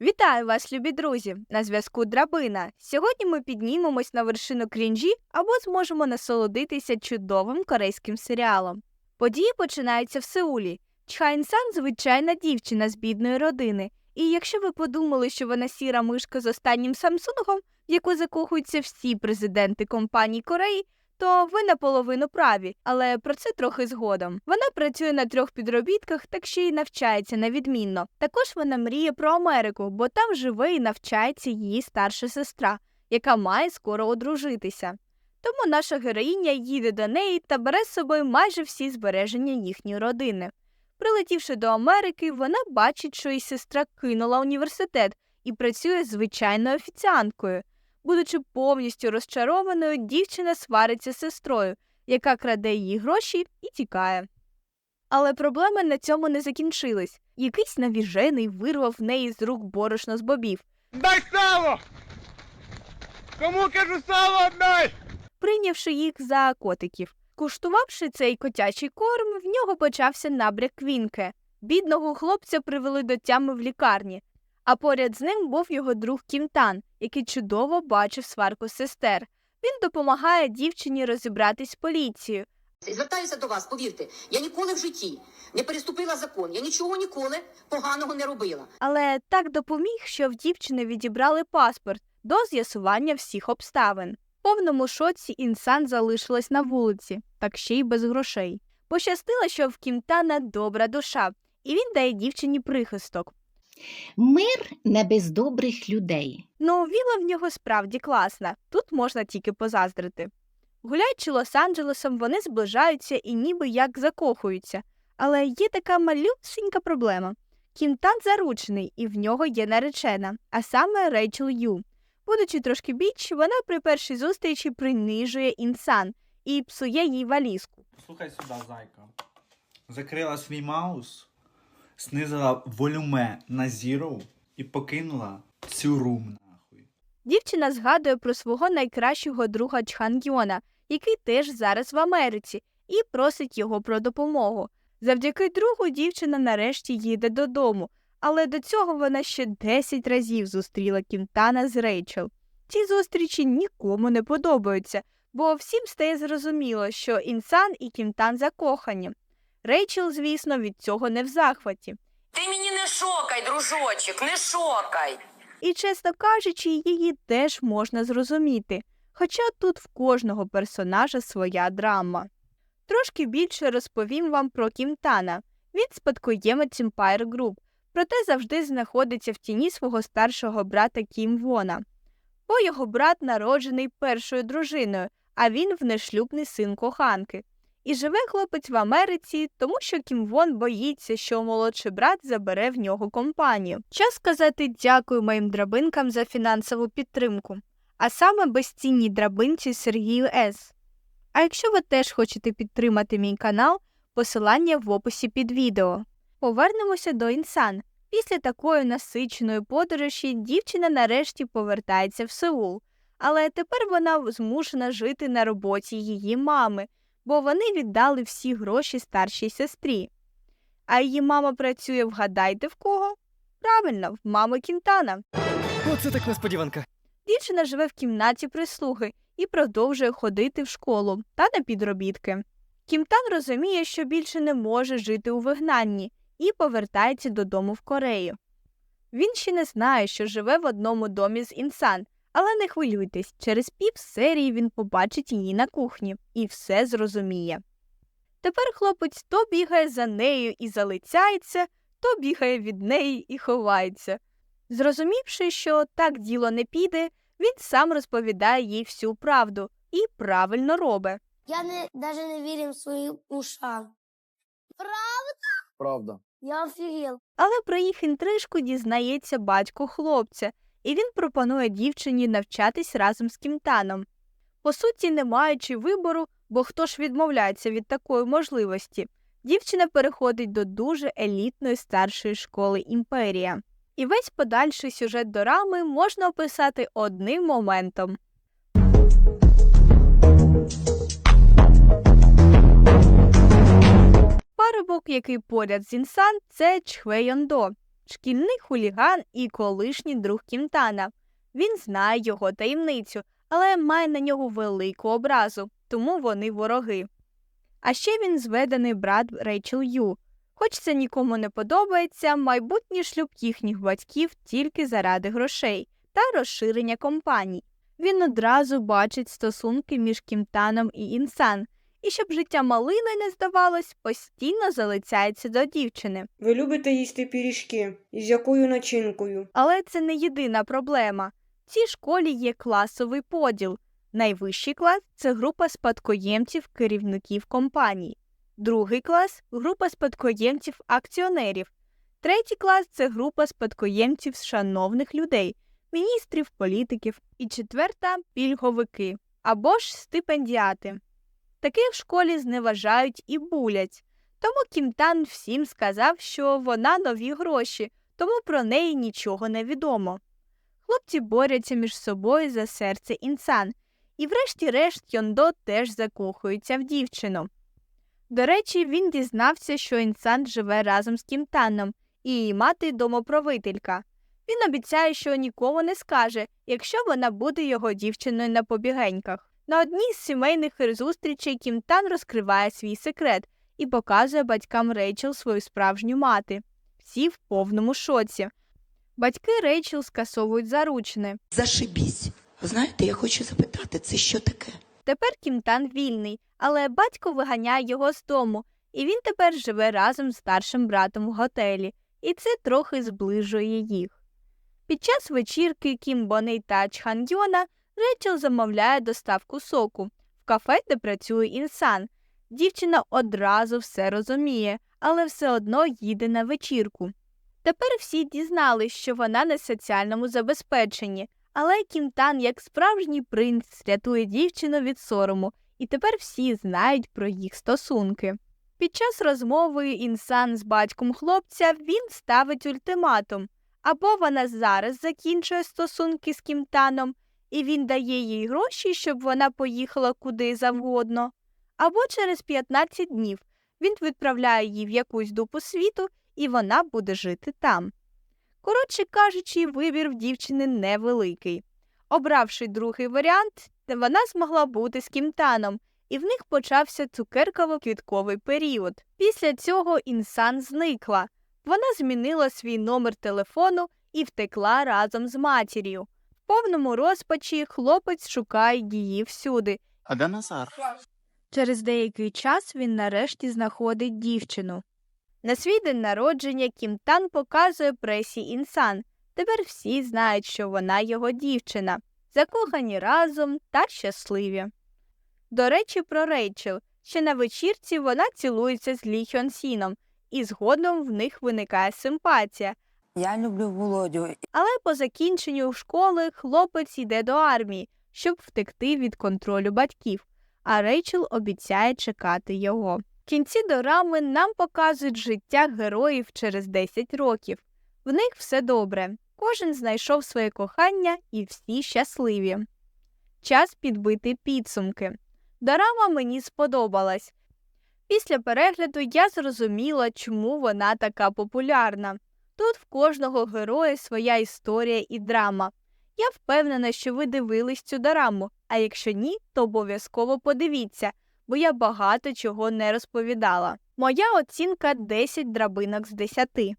Вітаю вас, любі друзі! На зв'язку Драбина. Сьогодні ми піднімемось на вершину крінжі або зможемо насолодитися чудовим корейським серіалом. Події починаються в Сеулі. Чхайн Сан звичайна дівчина з бідної родини. І якщо ви подумали, що вона сіра мишка з останнім Самсунгом, в яку закохуються всі президенти компаній Кореї, то ви наполовину праві, але про це трохи згодом. Вона працює на трьох підробітках, так ще й навчається на відмінно. Також вона мріє про Америку, бо там живе і навчається її старша сестра, яка має скоро одружитися. Тому наша героїня їде до неї та бере з собою майже всі збереження їхньої родини. Прилетівши до Америки, вона бачить, що її сестра кинула університет і працює звичайною офіціанткою. Будучи повністю розчарованою, дівчина свариться з сестрою, яка краде її гроші і тікає. Але проблеми на цьому не закінчились. Якийсь навіжений вирвав в неї з рук борошно з бобів. Дай сало! Кому кажу сало отдай! прийнявши їх за котиків. Куштувавши цей котячий корм, в нього почався набряк квінки. Бідного хлопця привели до тями в лікарні, а поряд з ним був його друг Кімтан, який чудово бачив сварку сестер. Він допомагає дівчині розібратись з поліцією, Звертаюся до вас, повірте, я ніколи в житті не переступила закон, я нічого ніколи поганого не робила. але так допоміг, що в дівчини відібрали паспорт до з'ясування всіх обставин. В повному шоці інсан залишилась на вулиці, так ще й без грошей. Пощастило, що в Кімтана добра душа, і він дає дівчині прихисток. Мир не без добрих людей. Ну, віла в нього справді класна, тут можна тільки позаздрити. Гуляючи Лос-Анджелесом, вони зближаються і ніби як закохуються. Але є така малюсенька проблема. Кімтан заручений, і в нього є наречена, а саме Рейчел Ю. Будучи трошки біч, вона при першій зустрічі принижує інсан і псує їй валізку. Слухай сюди, зайка. Закрила свій маус, снизила волюме на Zero і покинула цю рум нахуй. Дівчина згадує про свого найкращого друга Чхан Йона, який теж зараз в Америці, і просить його про допомогу. Завдяки другу дівчина нарешті їде додому, але до цього вона ще 10 разів зустріла Кімтана з Рейчел. Ці зустрічі нікому не подобаються, бо всім стає зрозуміло, що Інсан і Кімтан закохані. Рейчел, звісно, від цього не в захваті. Ти мені не шокай, дружочок, не шокай. І, чесно кажучи, її теж можна зрозуміти, хоча тут в кожного персонажа своя драма. Трошки більше розповім вам про Кімтана. Він спадкоємець Empire Group, проте завжди знаходиться в тіні свого старшого брата Кім Вона. Бо його брат народжений першою дружиною, а він внешлюбний син коханки. І живе хлопець в Америці, тому що Кім Вон боїться, що молодший брат забере в нього компанію. Час сказати дякую моїм драбинкам за фінансову підтримку, а саме безцінній драбинці Сергію С. А якщо ви теж хочете підтримати мій канал, посилання в описі під відео. Повернемося до Інсан. Після такої насиченої подорожі дівчина нарешті повертається в Сеул, але тепер вона змушена жити на роботі її мами, бо вони віддали всі гроші старшій сестрі. А її мама працює, вгадайте в кого? Правильно, в мами Кінтана. Оце так несподіванка. Дівчина живе в кімнаті прислуги і продовжує ходити в школу та на підробітки. Кімтан розуміє, що більше не може жити у вигнанні і повертається додому в Корею. Він ще не знає, що живе в одному домі з Інсан, але не хвилюйтесь, через пів серії він побачить її на кухні і все зрозуміє. Тепер хлопець то бігає за нею і залицяється, то бігає від неї і ховається. Зрозумівши, що так діло не піде, він сам розповідає їй всю правду і правильно робить. Я не, даже не верю своим ушам. Правда. Я офигел. Але про їх інтрижку дізнається батько хлопця, і він пропонує дівчині навчатись разом з Кімтаном. По суті, не маючи вибору, бо хто ж відмовляється від такої можливості, дівчина переходить до дуже елітної старшої школи імперія. І весь подальший сюжет дорами можна описати одним моментом. Парубок, який поряд з Інсан, це Чхве Йондо, шкільний хуліган і колишній друг Кімтана. Він знає його таємницю, але має на нього велику образу, тому вони вороги. А ще він зведений брат Рейчел Ю. Хоч це нікому не подобається, майбутній шлюб їхніх батьків тільки заради грошей та розширення компаній. Він одразу бачить стосунки між Кімтаном і Інсан, і щоб життя малиною не здавалось, постійно залицяється до дівчини. Ви любите їсти пиріжки? Із якою начинкою? Але це не єдина проблема. В цій школі є класовий поділ. Найвищий клас це група спадкоємців керівників компаній. Другий клас група спадкоємців акціонерів. Третій клас це група спадкоємців шановних людей, міністрів, політиків. І четверта пільговики або ж стипендіати. Таких в школі зневажають і булять. Тому Кімтан всім сказав, що вона нові гроші, тому про неї нічого не відомо. Хлопці борються між собою за серце інсан, і врешті-решт Йондо теж закохується в дівчину. До речі, він дізнався, що інсан живе разом з Кімтаном і її мати домоправителька. Він обіцяє, що нікому не скаже, якщо вона буде його дівчиною на побігеньках. На одній з сімейних зустрічей Кімтан розкриває свій секрет і показує батькам Рейчел свою справжню мати. Всі в повному шоці. Батьки Рейчел скасовують заручини. Зашибісь. Знаєте, я хочу запитати, це що таке? Тепер Кімтан вільний, але батько виганяє його з дому, і він тепер живе разом з старшим братом в готелі, і це трохи зближує їх. Під час вечірки Кім Боней та Чхангьона Рейчел замовляє доставку соку в кафе, де працює інсан. Дівчина одразу все розуміє, але все одно їде на вечірку. Тепер всі дізнались, що вона на соціальному забезпеченні, але Кімтан, як справжній принц, рятує дівчину від сорому, і тепер всі знають про їх стосунки. Під час розмови інсан з батьком хлопця він ставить ультиматум або вона зараз закінчує стосунки з Кімтаном, і він дає їй гроші, щоб вона поїхала куди завгодно, або через 15 днів він відправляє її в якусь дупу світу, і вона буде жити там. Коротше кажучи, вибір в дівчини невеликий. Обравши другий варіант, вона змогла бути з Кімтаном, і в них почався цукерково-квітковий період. Після цього інсан зникла. Вона змінила свій номер телефону і втекла разом з матір'ю. Повному розпачі хлопець шукає її всюди. А де Назар? Через деякий час він нарешті знаходить дівчину. На свій день народження Кімтан показує пресі інсан. Тепер всі знають, що вона його дівчина, закохані разом та щасливі. До речі, про Рейчел. Ще на вечірці вона цілується з Лі Хьон Сіном, і згодом в них виникає симпатія. Я люблю Володю. Але по закінченню школи хлопець йде до армії, щоб втекти від контролю батьків, а Рейчел обіцяє чекати його. В кінці дорами нам показують життя героїв через 10 років. В них все добре. Кожен знайшов своє кохання і всі щасливі. Час підбити підсумки. Дорама мені сподобалась. Після перегляду я зрозуміла, чому вона така популярна. Тут в кожного героя своя історія і драма. Я впевнена, що ви дивились цю дораму, а якщо ні, то обов'язково подивіться, бо я багато чого не розповідала. Моя оцінка 10 драбинок з 10.